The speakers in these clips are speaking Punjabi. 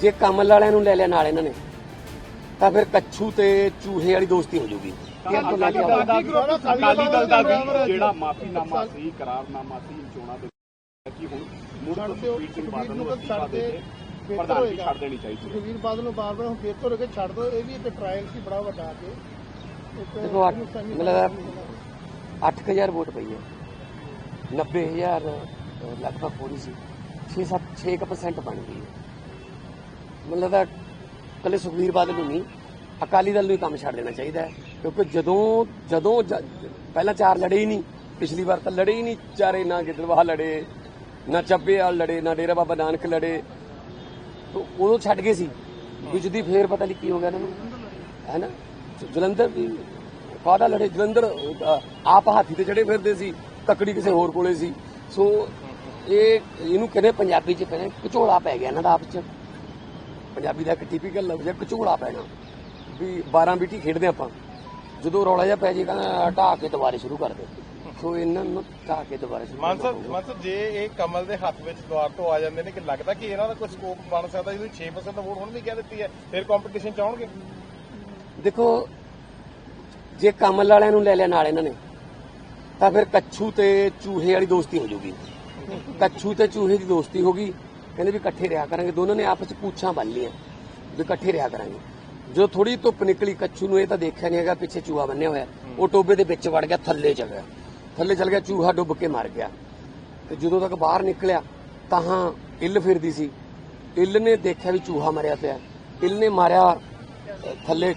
ਜੇ ਕਮਲ ਵਾਲਿਆਂ ਨੂੰ ਲੈ ਲਿਆ ਨਾਲ ਇਹਨਾਂ ਨੇ ਤਾਂ ਫਿਰ ਕੱਛੂ ਤੇ ਚੂਹੇ ਵਾਲੀ ਦੋਸਤੀ ਹੋ ਜਾਊਗੀ ਤਾਂ ਇਹ ਤੋਂ ਲੈ ਅਕਾਲੀ ਕੇ ਦਲ ਦਾ ਆਵਾਂਗੇ। ਵੀ ਅਕਾਲੀ ਦਲ ਦਾ ਵੀ ਜਿਹੜਾ ਮਾਫੀਨਾਮਾ ਸੀ ਕਰਾਰਨਾਮਾ ਸੀ ਚੋਣਾਂ ਦੇ ਕਿ ਹੁਣ ਮੁੜ ਛੱਡ ਦਿਓ ਸੁਖਬੀਰ ਸਿੰਘ ਬਾਦਲ ਨੂੰ ਨੂੰ ਅਸਤੀਫਾ ਛੱਡ ਦੇ ਦੇ ਕੇ ਬਿਹਤਰ ਪ੍ਰਧਾਨਗੀ ਹੋਏਗਾ। ਛੱਡ ਦੇਣੀ ਚਾਹੀਦੀ ਹੈ। ਸੁਖਵੀਰ ਬਾਦਲ ਨੂੰ ਬਾਰ ਬਾਰ ਹੁਣ ਫੇਰ ਤੋਂ ਰਕੇ ਛੱਡ ਦੋ ਇਹ ਵੀ ਇੱਕ ਟ੍ਰਾਇਲ ਸੀ ਬੜਾ ਵੱਡਾ ਕੇ ਇੱਕ ਦੇਖੋ ਅੱਠ- ਲੱਗਦਾ 8000 ਵੋਟ ਪਈ ਹੈ। 90000 ਅਹ, ਲਗਭਗ ਪੂਰੀ ਸੀ। 6-7 6% ਬਣ ਗਈ ਹੈ। ਮੈਨੂੰ ਲੱਗਦਾ ਕੱਲੇ ਸੁਖਵੀਰ ਬਾਦਲ ਨੂੰ ਨਹੀਂ, ਅਕਾਲੀ ਦਲ ਨੂੰ ਕੰਮ ਛੱਡ ਦੇਣਾ ਚਾਹੀਦਾ ਹੈ, ਕਿਉਂਕਿ ਜਦੋਂ ਜਦੋਂ ਪਹਿਲਾਂ ਚਾਰ ਲੜੇ ਹੀ ਨਹੀਂ, ਪਿਛਲੀ ਵਾਰ ਤਾਂ ਲੜੇ ਹੀ ਨਹੀਂ, ਚਾਰੇ ਨਾ ਗਿੱਦੜਵਾਹ ਲੜੇ, ਨਾ ਚੱਬੇ ਚੱਬੇਵਾਲ ਲੜੇ, ਨਾ ਡੇਰਾ ਬਾਬਾ ਨਾਨਕ ਲੜੇ, ਤੋ ਉਦੋਂ ਛੱਡ ਗਏ ਸੀ। ਵਿੱਚ ਦੀ ਫੇਰ ਪਤਾ ਨਹੀਂ ਕੀ ਹੋ ਗਿਆ ਇਹਨਾਂ ਨੂੰ। ਹੈ ਨਾ? ਜਲੰਧਰ ਵੀ ਕਾਹਦਾ ਲੜੇ, ਜਲੰਧਰ ਆਪ ਹਾਥੀ ਤੇ ਚੜੇ ਫਿਰਦੇ ਸੀ, ਤਕੜੀ ਕਿਸੇ ਹੋਰ ਕੋਲੇ ਸੀ। ਸੋ ਇਹ, ਇਹਨੂੰ ਕਹਿੰਦੇ ਪੰਜਾਬੀ ਚ ਕਹਿੰਦੇ ਕਚੋਲਾ ਪੈ ਗਿਆ ਇਹਨਾਂ ਦਾ ਆਪਸ ਚ। ਪੰਜਾਬੀ ਦਾ ਇੱਕ ਟਿਪੀਕਲ ਲਫ਼ਜ਼ ਹੈ ਕਚੋਲਾ ਪੈਣਾ ਵੀ 12 ਬੀਟੀ ਖੇਡਦੇ ਆਪਾਂ। ਜਦੋਂ ਰੌਲਾ ਜਿਹਾ ਪੈ ਜੇ ਕਹਿੰਦਾ ਢਾਹ ਕੇ ਦੁਬਾਰੇ ਸ਼ੁਰੂ ਕਰ ਦੇ ਸੋ ਇਹਨਾਂ ਨੂੰ ਢਾਹ ਕੇ ਦੁਬਾਰੇ ਸ਼ੁਰੂ ਮਾਨ ਸਾਹਿਬ ਮਾਨ ਸਾਹਿਬ ਜੇ ਇਹ ਕਮਲ ਦੇ ਹੱਥ ਵਿੱਚ ਦੁਆਰ ਤੋਂ ਆ ਜਾਂਦੇ ਨੇ ਕਿ ਲੱਗਦਾ ਕਿ ਇਹਨਾਂ ਦਾ ਕੋਈ ਸਕੋਪ ਬਣ ਸਕਦਾ? ਜਿਹਨੂੰ 6% ਵੋਟ ਹੁਣ ਵੀ ਕਹਿ ਦਿੱਤੀ ਹੈ। ਫਿਰ ਕੰਪੀਟੀਸ਼ਨ ਚਾਹਣਗੇ ਦੇਖੋ ਜੇ ਕਮਲ ਵਾਲਿਆਂ ਨੂੰ ਲੈ ਲਿਆ ਨਾਲ ਇਹਨਾਂ ਨੇ ਤਾਂ ਫਿਰ ਕੱਛੂ ਤੇ ਚੂਹੇ ਵਾਲੀ ਦੋਸਤੀ ਹੋ ਜਾਊਗੀ ਕੱਛੂ ਤੇ ਚੂਹੇ ਦੀ ਦੋਸਤੀ ਹੋਗੀ ਕਹਿੰਦੇ ਵੀ ਇਕੱਠੇ ਰਿਹਾ ਕਰਾਂਗੇ। ਦੋਨਾਂ ਨੇ ਆਪਸ ਚ ਪੂਛਾਂ ਬੰਨ ਲੀਆਂ ਵੀ ਇਕੱਠੇ ਰਿਹਾ ਕਰਾਂਗੇ। ਜੋ ਥੋੜੀ ਧੁੱਪ ਨਿਕਲੀ ਕੱਛੂ ਨੂੰ ਇਹ ਤਾਂ ਦੇਖਿਆ ਨਹੀਂ ਹੈਗਾ ਪਿੱਛੇ ਚੂਹਾ ਬੰਨਿਆ ਹੋਇਆ। ਉਹ ਟੋਬੇ ਦੇ ਵਿੱਚ ਵੜ ਗਿਆ ਥੱਲੇ ਚਲ ਗਿਆ। ਥੱਲੇ ਚਲ ਗਿਆ ਚੂਹਾ ਡੁੱਬ ਕੇ ਮਰ ਗਿਆ। ਤੇ ਜਦੋਂ ਤੱਕ ਬਾਹਰ ਨਿਕਲਿਆ ਤਾਂ ਇੱਲ ਫਿਰਦੀ ਸੀ। ਇੱਲ ਨੇ ਦੇਖਿਆ ਵੀ ਚੂਹਾ ਮਰਿਆ ਪਿਆ। ਇੱਲ ਨੇ ਮਾਰਿਆ ਥੱਲੇ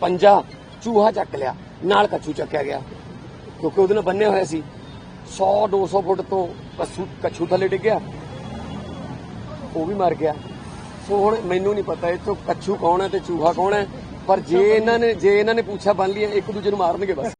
ਪੰਜਾ। ਚੂਹਾ ਚੱਕ ਲਿਆ ਨਾਲ ਕੱਛੂ ਚੱਕਿਆ ਗਿਆ। ਕਿਉਂਕਿ ਉਹਦੇ ਨਾਲ ਬੰਨਿਆ ਹੋਇਆ ਸੀ। 100 200 ਫੁੱਟ ਤੋਂ ਕੱਛੂ ਕੱਛੂ ਥੱਲੇ ਡਿੱਗਿਆ ਉਹ ਵੀ ਮਰ ਗਿਆ। ਸੋ ਹੁਣ ਮੈਨੂੰ ਨਹੀਂ ਪਤਾ ਇੱਥੋਂ ਕੱਛੂ ਕੌਣ ਹੈ ਤੇ ਚੂਹਾ ਕੌਣ ਹੈ, ਪਰ ਜੇ ਇਹਨਾਂ ਨੇ ਜੇ ਇਹਨਾਂ ਨੇ ਪੁੱਛਾ ਬੰਨ ਲਿਆ ਇੱਕ ਦੂਜੇ ਨੂੰ ਮਾਰਨਗੇ ਬਸ।